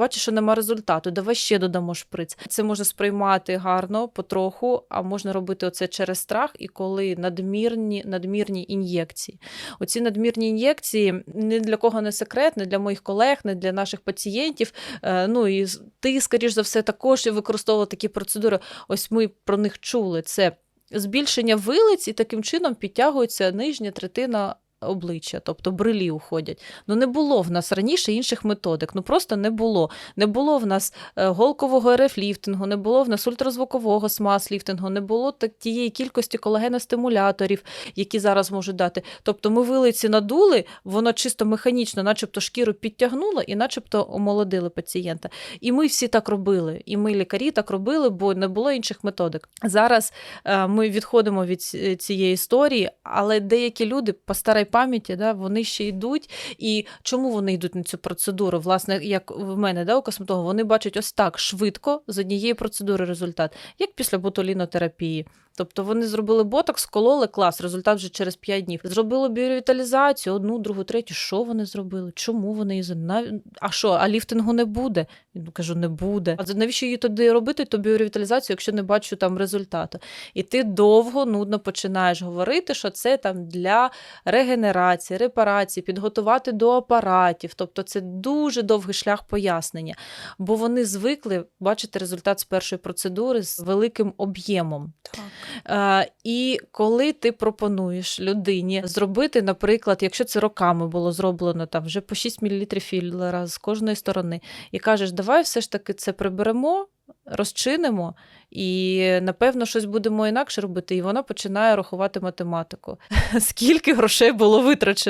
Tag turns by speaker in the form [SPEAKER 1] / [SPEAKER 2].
[SPEAKER 1] Бачиш, що нема результату, давай ще додамо шприц. Це може сприймати гарно, потроху, а можна робити оце через страх, і коли надмірні, надмірні ін'єкції. Оці надмірні ін'єкції ні для кого не секрет, не для моїх колег, не для наших пацієнтів. Е, Ну і ти, скоріш за все, також використовував такі процедури. Ось ми про них чули. Це збільшення вилиць, і таким чином підтягується нижня третина. Обличчя, тобто брилі уходять. Ну не було в нас раніше інших методик. Ну просто не було. Не було в нас е, голкового РФ-ліфтингу, не було в нас ультразвукового смаз-ліфтингу, не було так тієї кількості колагеностимуляторів, які зараз можуть дати. Тобто ми вилиці надули, воно чисто механічно, начебто шкіру підтягнуло і начебто омолодили пацієнта. І ми всі так робили. І ми, лікарі, так робили, бо не було інших методик. Зараз е, ми відходимо від цієї історії, але деякі люди по старій пам'яті, да, вони ще йдуть. І чому вони йдуть на цю процедуру? Власне, як в мене, да, у косметолога, вони бачать ось так швидко з однієї процедури результат, як після ботулінотерапії. Тобто вони зробили ботокс, кололи клас, результат вже через 5 днів. Зробили біоревіталізацію, одну, другу, третю. Що вони зробили? Чому вони її А що, а ліфтингу не буде? Я кажу, не буде. А навіщо її тоді робити, то біоревіталізацію, якщо не бачу там результату? І ти довго, нудно починаєш говорити, що це там для регенерації, репарації, підготувати до апаратів. Тобто це дуже довгий шлях пояснення, бо вони звикли бачити результат з першої процедури з великим об'ємом.
[SPEAKER 2] Так.
[SPEAKER 1] Е, і коли ти пропонуєш людині зробити, наприклад, якщо це роками було зроблено там вже по 6 мл філера з кожної сторони, і кажеш, давай все ж таки це приберемо. Розчинимо і напевно щось будемо інакше робити, і вона починає рахувати математику. Скільки грошей було витрачено?